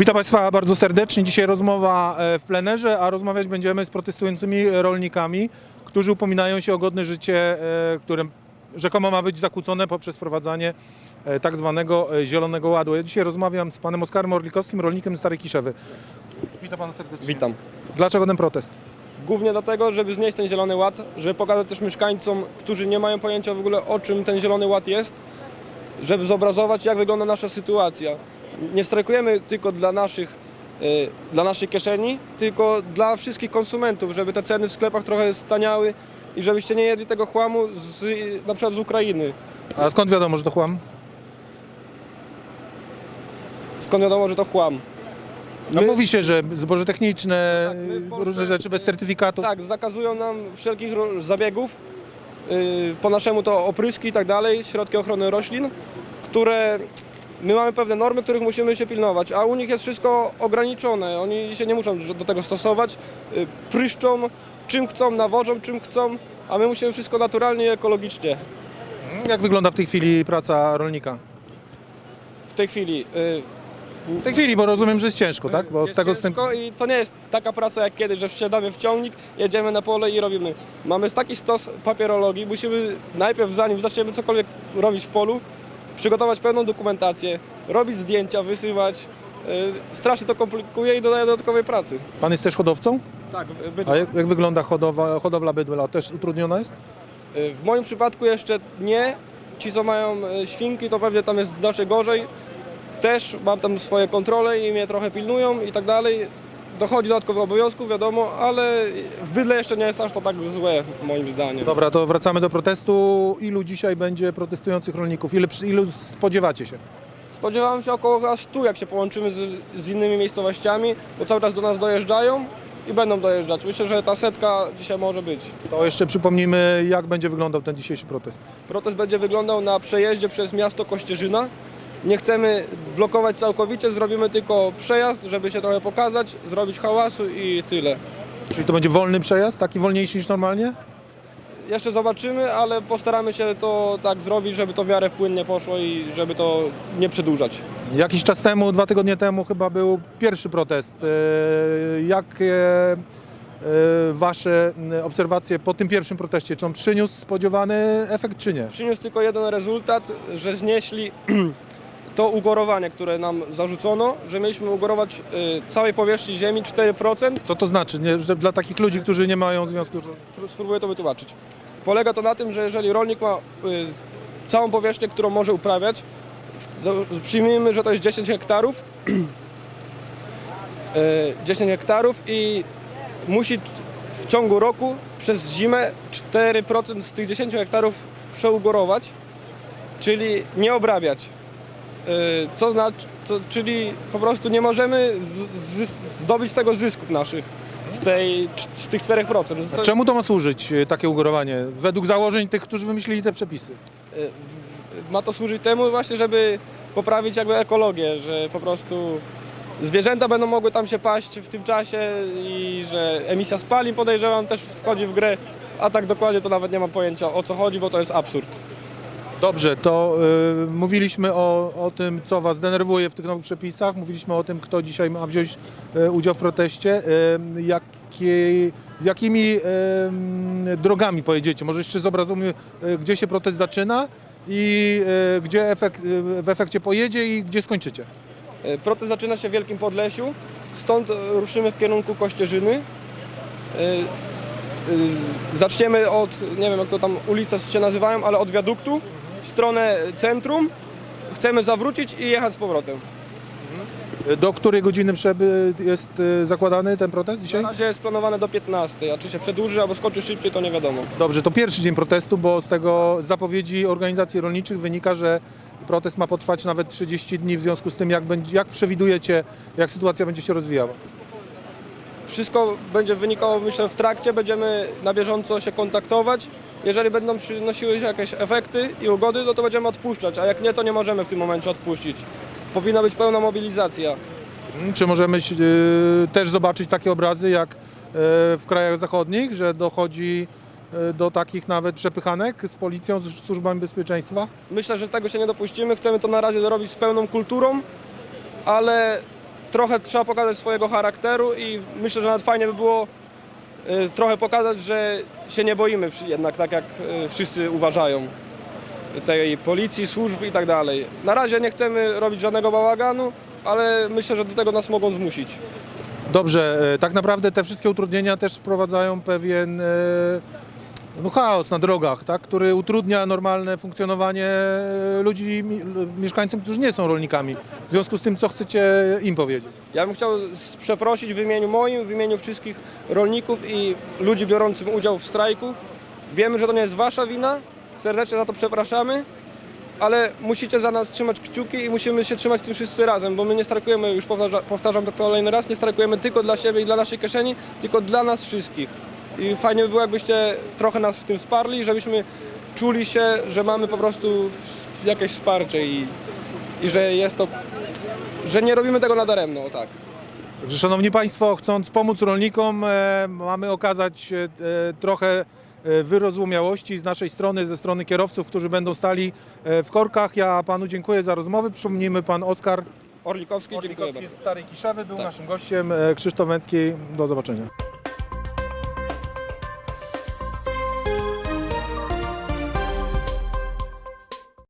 Witam Państwa bardzo serdecznie. Dzisiaj rozmowa e, w plenerze, a rozmawiać będziemy z protestującymi rolnikami, którzy upominają się o godne życie, e, które rzekomo ma być zakłócone poprzez wprowadzanie e, tak zwanego Zielonego Ładu. Ja dzisiaj rozmawiam z panem Oskarem Orlikowskim, rolnikiem z Starej Kiszewy. Witam pana serdecznie. Witam. Dlaczego ten protest? Głównie dlatego, żeby znieść ten Zielony Ład, żeby pokazać też mieszkańcom, którzy nie mają pojęcia w ogóle o czym ten Zielony Ład jest, żeby zobrazować jak wygląda nasza sytuacja. Nie strajkujemy tylko dla naszych, y, dla naszej kieszeni, tylko dla wszystkich konsumentów, żeby te ceny w sklepach trochę staniały i żebyście nie jedli tego chłamu z, na przykład z Ukrainy. A skąd wiadomo, że to chłam? Skąd wiadomo, że to chłam? No My- mówi się, że zboże techniczne, Tak, Polsce- różne rzeczy bez certyfikatu. Tak, zakazują nam wszelkich zabiegów. Yy, po naszemu to opryski i tak dalej, środki ochrony roślin, które my mamy pewne normy, których musimy się pilnować, a u nich jest wszystko ograniczone. Oni się nie muszą do tego stosować. Yy, pryszczą czym chcą, nawożą czym chcą, a my musimy wszystko naturalnie i ekologicznie. Jak wygląda w tej chwili praca rolnika? W tej chwili. yy, W tej chwili, bo rozumiem, że jest ciężko, tak? Bo z Jest tego z tym... ciężko I to nie jest taka praca jak kiedyś, że wsiadamy w ciągnik, jedziemy na pole i robimy. Mamy taki stos papierologii, musimy najpierw zanim zaczniemy cokolwiek robić w polu, przygotować pełną dokumentację, robić zdjęcia, wysyłać. Yy, Strasznie to komplikuje i dodaje dodatkowej pracy. Pan jest też hodowcą? Tak, A jak, jak wygląda hodowa, hodowla bydła? Też utrudniona jest? Y, W moim przypadku jeszcze nie. Ci, co mają y, świnki, to pewnie tam jest znacznie gorzej. Też mam tam swoje kontrole i mnie trochę pilnują i tak dalej. Dochodzi dodatkowych obowiązków, wiadomo, ale w bydle jeszcze nie jest aż to tak złe, moim zdaniem. Dobra, to wracamy do protestu. Ilu dzisiaj będzie protestujących rolników? Ile, ilu spodziewacie się? Spodziewałem się około chyba 100, jak się połączymy z, z innymi miejscowościami, bo cały czas do nas dojeżdżają i będą dojeżdżać. Myślę, że ta setka dzisiaj może być. To jeszcze przypomnijmy, jak będzie wyglądał ten dzisiejszy protest. Protest będzie wyglądał na przejeździe przez miasto Kościerzyna. Nie chcemy blokować całkowicie, zrobimy tylko przejazd, żeby się trochę pokazać, zrobić hałasu i tyle. Czyli to będzie wolny przejazd, taki wolniejszy niż normalnie? Jeszcze zobaczymy, ale postaramy się to tak zrobić, żeby to w miarę płynnie poszło i żeby to nie przedłużać. Jakiś czas temu, dwa tygodnie temu chyba był pierwszy protest. E, Jakie e, wasze obserwacje po tym pierwszym proteście? Czy on przyniósł spodziewany efekt, czy nie? Przyniósł tylko jeden rezultat, że znieśli to ugorowanie, które nam zarzucono, że mieliśmy ugorować y, całej powierzchni ziemi 4%. Co to znaczy, nie? że dla takich ludzi, którzy nie mają związku? Spró- Spróbuję to wytłumaczyć. Polega to na tym, że jeżeli rolnik ma y, całą powierzchnię, którą może uprawiać, w- za- przyjmijmy, że to jest 10 hektarów, y, 10 hektarów i musi w ciągu roku przez zimę 4% z tych 10 hektarów przeugorować, czyli nie obrabiać. Y, Co znaczy, co, czyli po prostu nie możemy z, z, zdobyć tego zysków naszych z, tej, z tych 4%. To- Czemu to ma służyć, e, takie ugorowanie? Według założeń tych, którzy wymyślili te przepisy. Y, ma to służyć temu właśnie, żeby poprawić jakby ekologię, że po prostu zwierzęta będą mogły tam się paść w tym czasie i że emisja spalin podejrzewam też wchodzi w grę, a tak dokładnie to nawet nie mam pojęcia o co chodzi, bo to jest absurd. Dobrze, to y, mówiliśmy o, o tym, co Was denerwuje w tych nowych przepisach. Mówiliśmy o tym, kto dzisiaj ma wziąć y, udział w proteście. Y, jakie, jakimi y, drogami pojedziecie? Może jeszcze zobrazujmy, y, gdzie się protest zaczyna i y, gdzie efekt, y, w efekcie pojedzie i gdzie skończycie. Y, Protest zaczyna się w Wielkim Podlesiu, stąd y, ruszymy w kierunku Kościerzyny. Y, y, Zaczniemy od, nie wiem jak to tam ulice się nazywają, ale od wiaduktu stronę centrum. Chcemy zawrócić i jechać z powrotem. Do której godziny przeby jest y, zakładany ten protest dzisiaj? Na razie jest planowane do 15, a czy się przedłuży albo skoczy szybciej, to nie wiadomo. Dobrze, to pierwszy dzień protestu, bo z tego zapowiedzi organizacji rolniczych wynika, że protest ma potrwać nawet 30 dni w związku z tym, jak, będzie, jak przewidujecie, jak sytuacja będzie się rozwijała. Wszystko będzie wynikało, myślę, w trakcie, będziemy na bieżąco się kontaktować. Jeżeli będą przynosiły się jakieś efekty i ugody, no to będziemy odpuszczać, a jak nie, to nie możemy w tym momencie odpuścić. Powinna być pełna mobilizacja. Mm, Czy możemy y, też zobaczyć takie obrazy jak y, w krajach zachodnich, że dochodzi y, do takich nawet przepychanek z policją, z służbami bezpieczeństwa? Myślę, że tego się nie dopuścimy. Chcemy to na razie zrobić z pełną kulturą, ale trochę trzeba pokazać swojego charakteru i myślę, że nawet fajnie by było y, trochę pokazać, że się nie boimy jednak tak jak y, wszyscy uważają tej policji, służb i tak dalej. Na razie nie chcemy robić żadnego bałaganu, ale myślę, że do tego nas mogą zmusić. Dobrze, e, tak naprawdę te wszystkie utrudnienia też wprowadzają pewien no, chaos na drogach, tak, który utrudnia normalne funkcjonowanie e, ludzi, mieszkańcom, którzy nie są rolnikami. W związku z tym, co chcecie im powiedzieć? Ja bym chciał przeprosić w imieniu moim, w imieniu wszystkich rolników i ludzi biorących udział w strajku. Wiemy, że to nie jest wasza wina, serdecznie za to przepraszamy, ale musicie za nas trzymać kciuki i musimy się trzymać tym wszyscy razem, bo my nie strajkujemy, już powtarza, powtarzam to kolejny raz, nie strajkujemy tylko dla siebie i dla naszej kieszeni, tylko dla nas wszystkich. I fajnie by było, jakbyście trochę nas w tym wsparli, żebyśmy czuli się, że mamy po prostu jakieś wsparcie i, i że jest to, że nie robimy tego nadaremno, o tak. Także, Szanowni Państwo, chcąc pomóc rolnikom, e, mamy okazać e, trochę e, wyrozumiałości z naszej strony, ze strony kierowców, którzy będą stali e, w korkach. Ja Panu dziękuję za rozmowę. Przypomnijmy, Pan Oskar Orlikowski, dziękuję Orlikowski bardzo. z Starej Kiszewy był Tak. naszym gościem. E, Krzysztof Węcki, do zobaczenia.